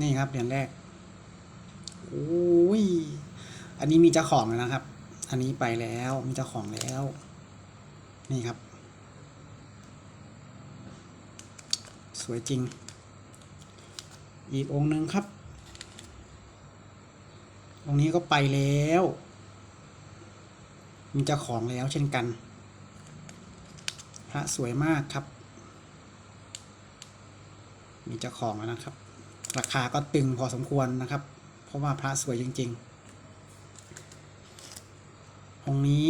นี่ครับเหรียญแรกโอ้ยอันนี้มีเจ้าของแล้วนะครับ อันนี้ไปแล้วมีเจ้าของแล้ว นี่ครับ สวยจริง อีกองค์หนึ่งครับองค์นี้ก็ไปแล้วมีเจ้าของแล้วเช่นกันพระสวยมากครับ มีเจ้าของแล้วนะครับ ราคาก็ตึงพอสมควรนะครับ เพราะว่าพระสวยจริงๆ องค์นี้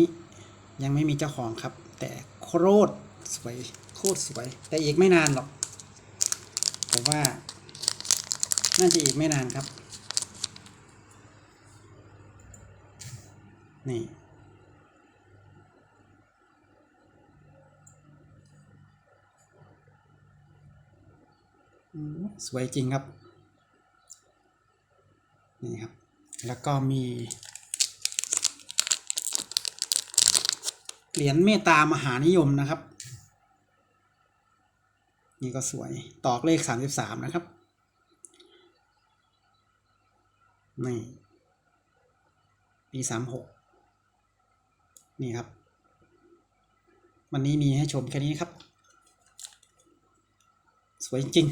ยังไม่มีเจ้าของครับ แต่โคตรสวยโคตรสวย แต่อีกไม่นานหรอกผมว่าน่าจะอีกไม่นานครับ นี่สวยจริงครับ นี่ครับ แล้วก็มีเหรียญเมตตามหานิยมนะครับ นี่ก็สวยตอกเลขสามสิบสามนะครับนี่ปีสามหกนี่ครับ วันนี้มีให้ชมแค่นี้ครับ สวยจริง